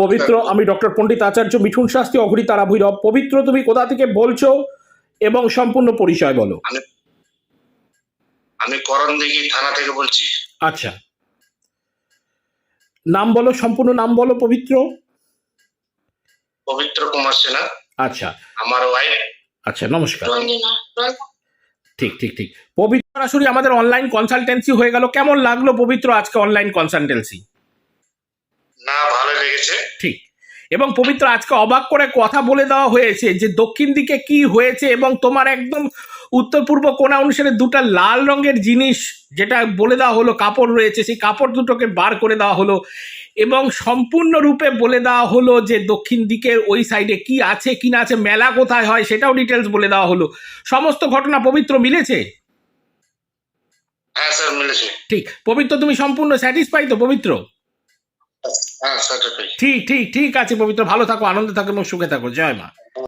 পবিত্র আমি ডক্টর পণ্ডিত আচার্য মিঠুন শাস্ত্রী অঘরি তারা ভৈরব। পবিত্র তুমি কোথা থেকে বলছো এবং সম্পূর্ণ পরিচয় বলো। আমি করণদিঘি থানা থেকে বলছি। আচ্ছা। নাম বলো সম্পূর্ণ নাম বলো পবিত্র। পবিত্র কুমার সিনহা আচ্ছা। আমার ওয়াইফ আচ্ছা নমস্কার। ঠিক ঠিক ঠিক। পবিত্র সরাসরি আমাদের অনলাইন কনসালটেন্সি হয়ে গেল। কেমন লাগল পবিত্র আজকে অনলাইন কনসালটেন্সি না ভালো লেগেছে। ঠিক। এবং পবিত্র আজকে অবাক করে কথা বলে দেওয়া হয়েছে যে দক্ষিণ দিকে কি হয়েছে এবং তোমার একদম উত্তর পূর্ব কোণা অনুসারে দুটো লাল রঙের জিনিস যেটা বলে দেওয়া হলো কাপড় রয়েছে সেই কাপড় দুটোকে বার করে দেওয়া হলো এবং সম্পূর্ণরূপে বলে দেওয়া হলো যে দক্ষিণ দিকের ওই সাইডে কি আছে কি না আছে মেলা কোথায় হয় সেটাও ডিটেলস বলে দেওয়া হলো। সমস্ত ঘটনা পবিত্র মিলেছে? হ্যাঁ স্যার মিলেছে। ঠিক। পবিত্র তুমি সম্পূর্ণ স্যাটিসফাই তো পবিত্র? ঠিক ঠিক ঠিক আছে পবিত্র। ভালো থাকো আনন্দে থাকো এবং সুখে থাকো। জয় মা।